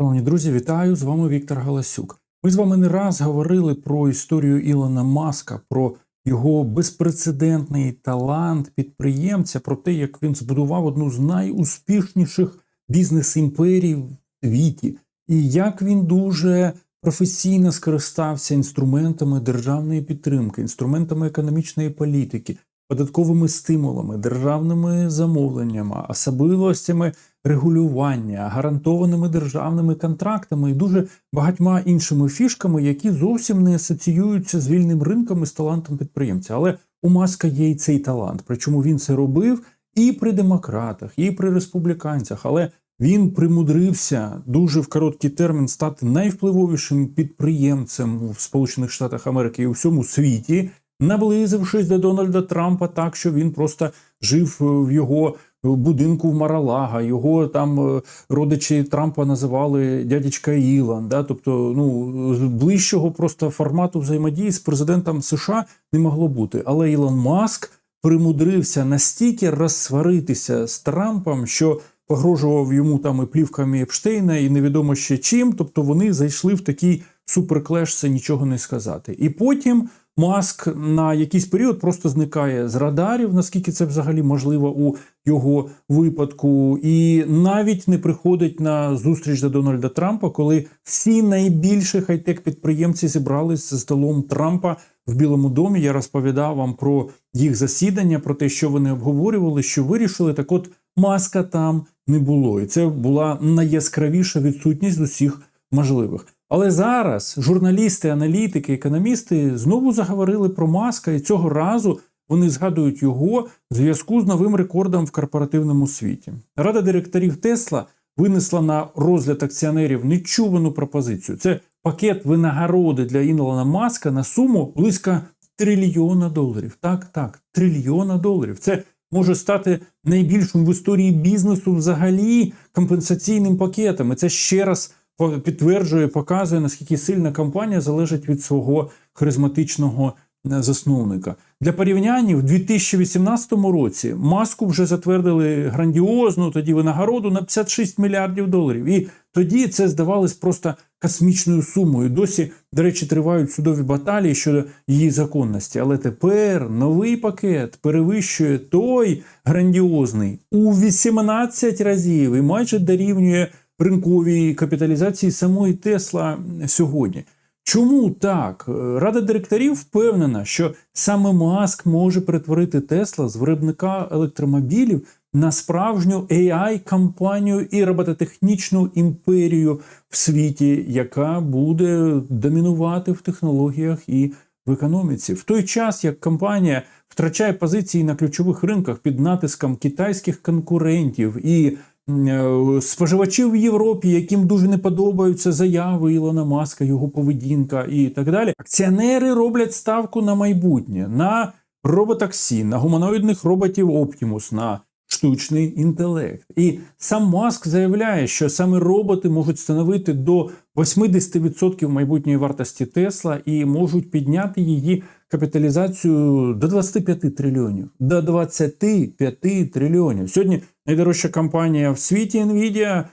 Шановні друзі, вітаю! З вами Віктор Галасюк. Ми з вами не раз говорили про історію Ілона Маска, про його безпрецедентний талант підприємця, про те, як він збудував одну з найуспішніших бізнес-імперій в світі, і як він дуже професійно скористався інструментами державної підтримки, інструментами економічної політики, податковими стимулами, державними замовленнями, особливостями регулювання, гарантованими державними контрактами і дуже багатьма іншими фішками, які зовсім не асоціюються з вільним ринком і з талантом підприємця. Але у Маска є і цей талант. Причому він це робив і при демократах, і при республіканцях. Але він примудрився дуже в короткий термін стати найвпливовішим підприємцем в Сполучених Штатах Америки і у всьому світі, наблизившись до Дональда Трампа, так що він просто жив в його будинку в Маралага. Його там е, родичі Трампа називали дядечка Ілан. Да? Тобто, ну ближчого просто формату взаємодії з президентом США не могло бути. Але Ілон Маск примудрився настільки розсваритися з Трампом, що погрожував йому там і плівками Епштейна, і невідомо ще чим. Тобто вони зайшли в такий суперклеш, це нічого не сказати. І потім. Маск на якийсь період просто зникає з радарів, наскільки це взагалі можливо у його випадку, і навіть не приходить на зустріч до Дональда Трампа, коли всі найбільші хай-тек підприємці зібрались за столом Трампа в Білому домі. Я розповідав вам про їх засідання, про те, що вони обговорювали, що вирішили. Так, от маска там не було, і це була найяскравіша відсутність усіх можливих. Але зараз журналісти, аналітики, економісти знову заговорили про маска, і цього разу вони згадують його в зв'язку з новим рекордом в корпоративному світі. Рада директорів Тесла винесла на розгляд акціонерів нечувану пропозицію. Це пакет винагороди для Інлана Маска на суму близько трильйона доларів. Так, так, трильйона доларів. Це може стати найбільшим в історії бізнесу взагалі компенсаційним пакетом. І Це ще раз підтверджує, показує, наскільки сильна компанія залежить від свого харизматичного е, засновника. Для порівняння в 2018 році маску вже затвердили грандіозну тоді винагороду на 56 мільярдів доларів. І тоді це здавалось просто космічною сумою. Досі, до речі, тривають судові баталії щодо її законності. Але тепер новий пакет перевищує той грандіозний у 18 разів і майже дорівнює ринковій капіталізації самої Тесла сьогодні. Чому так? Рада директорів впевнена, що саме Маск може перетворити Тесла з виробника електромобілів на справжню AI-компанію і робототехнічну імперію в світі, яка буде домінувати в технологіях і в економіці. В той час як компанія втрачає позиції на ключових ринках під натиском китайських конкурентів і Е, споживачів в Європі, яким дуже не подобаються заяви Ілона Маска, його поведінка і так далі. Акціонери роблять ставку на майбутнє, на роботаксі, на гуманоїдних роботів Optimus, на штучний інтелект. І сам Маск заявляє, що саме роботи можуть становити до 80% майбутньої вартості Тесла і можуть підняти її капіталізацію до 25 трильйонів. До 25 трильйонів. Сьогодні найдорожча компанія в світі Nvidia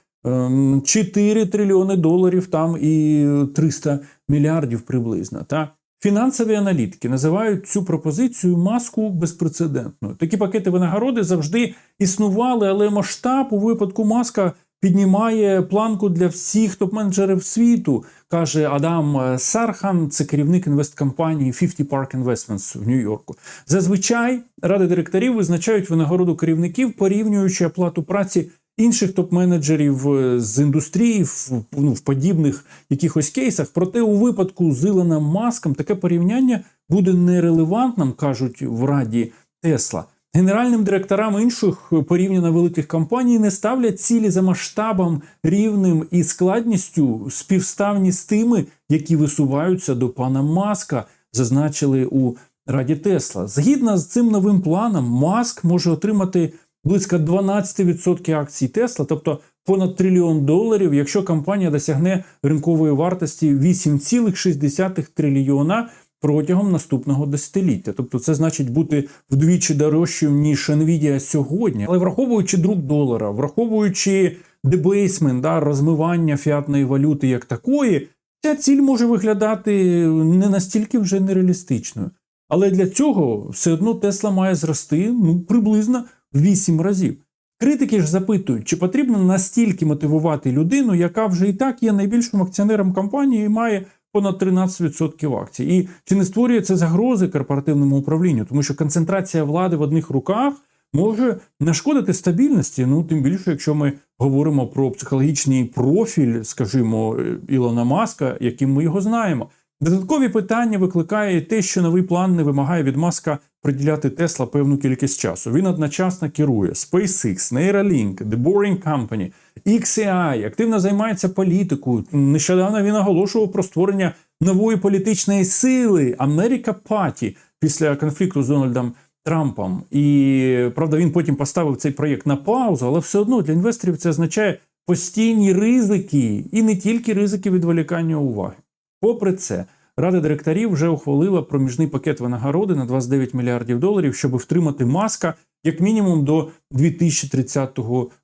4 ем, трильйони доларів там і 300 мільярдів приблизно. Та? Фінансові аналітики називають цю пропозицію маску безпрецедентною. Такі пакети винагороди завжди існували, але масштаб у випадку маска піднімає планку для всіх топ-менеджерів світу, каже Адам Сархан, це керівник інвесткомпанії 50 Park Investments в Нью-Йорку. Зазвичай ради директорів визначають винагороду керівників, порівнюючи оплату праці. Інших топ-менеджерів е, з індустрії в, ну, в подібних якихось кейсах. Проте у випадку з Ілоном Маском таке порівняння буде нерелевантним, кажуть в раді Тесла. Генеральним директорам інших порівняно великих компаній не ставлять цілі за масштабом, рівнем і складністю співставні з тими, які висуваються до пана Маска, зазначили у Раді Тесла. Згідно з цим новим планом, Маск може отримати близько 12% акцій Тесла, тобто понад трильйон доларів, якщо компанія досягне ринкової вартості 8,6 трильйона протягом наступного десятиліття. Тобто, це значить бути вдвічі дорожчим ніж Nvidia сьогодні, але враховуючи друк долара, враховуючи дебейсмент, да, розмивання фіатної валюти як такої, ця ціль може виглядати не настільки вже нереалістичною. Але для цього все одно Тесла має зрости ну, приблизно в 8 разів. Критики ж запитують, чи потрібно настільки мотивувати людину, яка вже і так є найбільшим акціонером компанії і має понад 13% акцій. І чи не створює це загрози корпоративному управлінню, тому що концентрація влади в одних руках може нашкодити стабільності. Ну тим більше, якщо ми говоримо про психологічний профіль, скажімо, Ілона Маска, яким ми його знаємо. Додаткові питання викликає те, що новий план не вимагає від Маска приділяти Тесла певну кількість часу. Він одночасно керує SpaceX, Neuralink, The Boring Company, XAI, активно займається політикою. Нещодавно він оголошував про створення нової політичної сили Америка Паті після конфлікту з Дональдом Трампом. І правда, він потім поставив цей проєкт на паузу, але все одно для інвесторів це означає постійні ризики і не тільки ризики відволікання уваги. Попри це, Рада директорів вже ухвалила проміжний пакет винагороди на 29 мільярдів доларів, щоб втримати маска як мінімум до 2030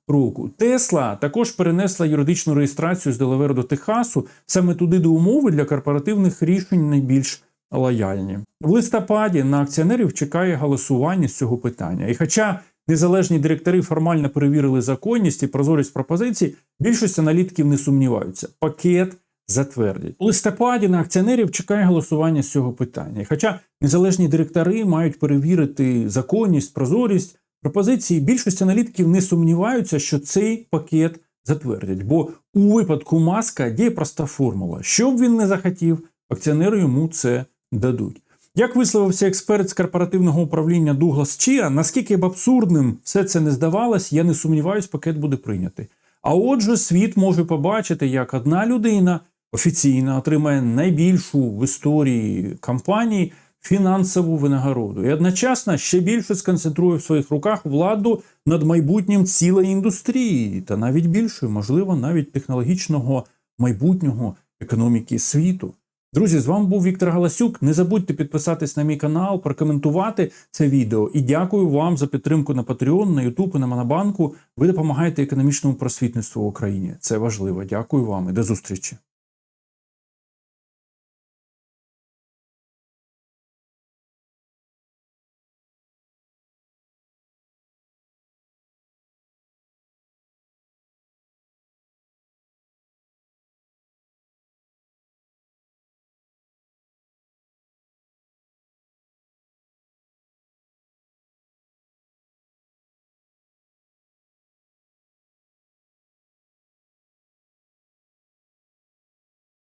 року. Тесла також перенесла юридичну реєстрацію з Делаверу до Техасу, саме туди, де умови для корпоративних рішень найбільш лояльні. В листопаді на акціонерів чекає голосування з цього питання. І хоча незалежні директори формально перевірили законність і прозорість пропозицій, більшість аналітиків не сумніваються. Пакет затвердять. У листопаді на акціонерів чекає голосування з цього питання. Хоча незалежні директори мають перевірити законність, прозорість пропозиції, більшість аналітиків не сумніваються, що цей пакет затвердять. Бо у випадку маска діє проста формула. Що б він не захотів, акціонери йому це дадуть. Як висловився експерт з корпоративного управління Дуглас Чія, наскільки б абсурдним все це не здавалось, я не сумніваюсь, пакет буде прийнятий. А отже, світ може побачити, як одна людина офіційно отримає найбільшу в історії компанії фінансову винагороду і одночасно ще більше сконцентрує в своїх руках владу над майбутнім цілої індустрії, та навіть більшою, можливо, навіть технологічного майбутнього економіки світу. Друзі, з вами був Віктор Галасюк. Не забудьте підписатись на мій канал, прокоментувати це відео. І дякую вам за підтримку на Patreon, на YouTube і на Монобанку. Ви допомагаєте економічному просвітництву в Україні. Це важливо. Дякую вам і до зустрічі.